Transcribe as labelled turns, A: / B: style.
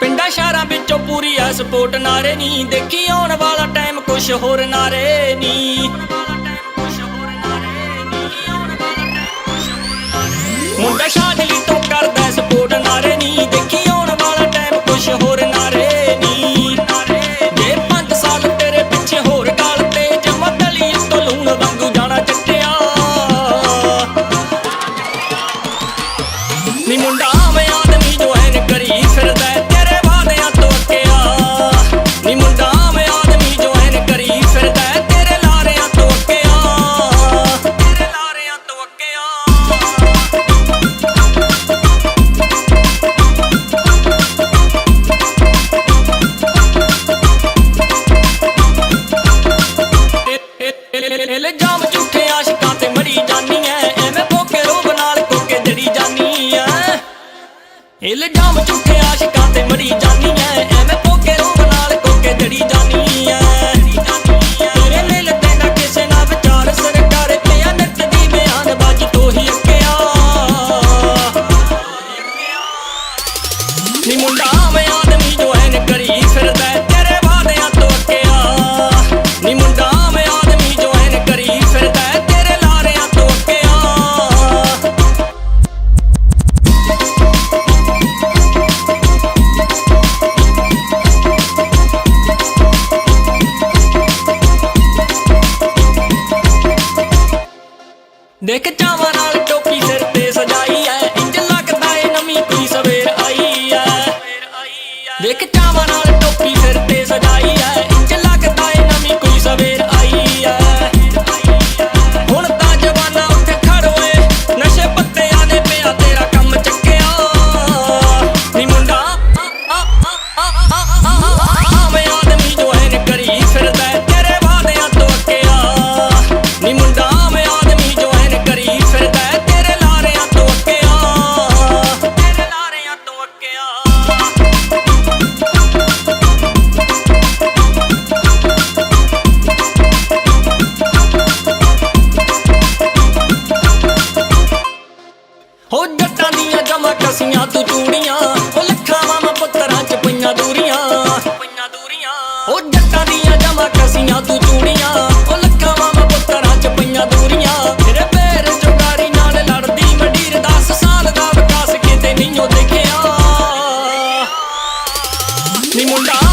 A: ਪਿੰਡਾਂ ਸ਼ਹਿਰਾਂ ਵਿੱਚੋਂ ਪੂਰੀ ਐ ਸਪੋਰਟ, ਨਾਰੇ ਨਹੀਂ ਦੇਖੀ ਆਉਣ ਵਾਲਾ ਟਾਈਮ ਕੁਝ ਹੋਰ ਨਾਰੇ ਨਹੀਂ ਇਹ ਲਜਾਮ ਝੂਠੇ ਆਸ਼ਿਕਾਂ ਤੇ ਮਰੀ ਜਾਨੀ ਐ। ਦੇਖ ਜਾਵਾਂ ਨਾਲ ਹੋ ਜੱਟਾਂ ਦੀਆਂ ਜਮਾ ਕਸੀਆਂ ਤੂੰ ਚੂੜੀਆਂ, ਹੋ ਲੱਖਾਂ ਵਾਂ ਪੁੱਤਰਾਂ ਚ ਪਈਆਂ ਦੂਰੀਆਂ। ਪਈਆਂ ਦੂਰੀਆਂ ਹੋ ਜੱਟਾਂ ਦੀਆਂ ਜਮਾ ਕਸੀਆਂ ਤੂੰ ਚੂੜੀਆਂ, ਹੋ ਲੱਖਾਂ ਵਾਂ ਪੁੱਤਰਾਂ ਚ ਪਈਆਂ ਦੂਰੀਆਂ। ਤੇਰੇ ਪੈਰ ਜੁਗਾਰੀ ਨਾਲ ਲੜਦੀ ਮਡੀਰ 10 ਸਾਲ ਦਾ ਵਿਕਾਸ ਕਿਤੇ ਨਹੀਂ ਉਹ ਦੇਖਿਆ। ਨੀ ਮੁੰਡਾ।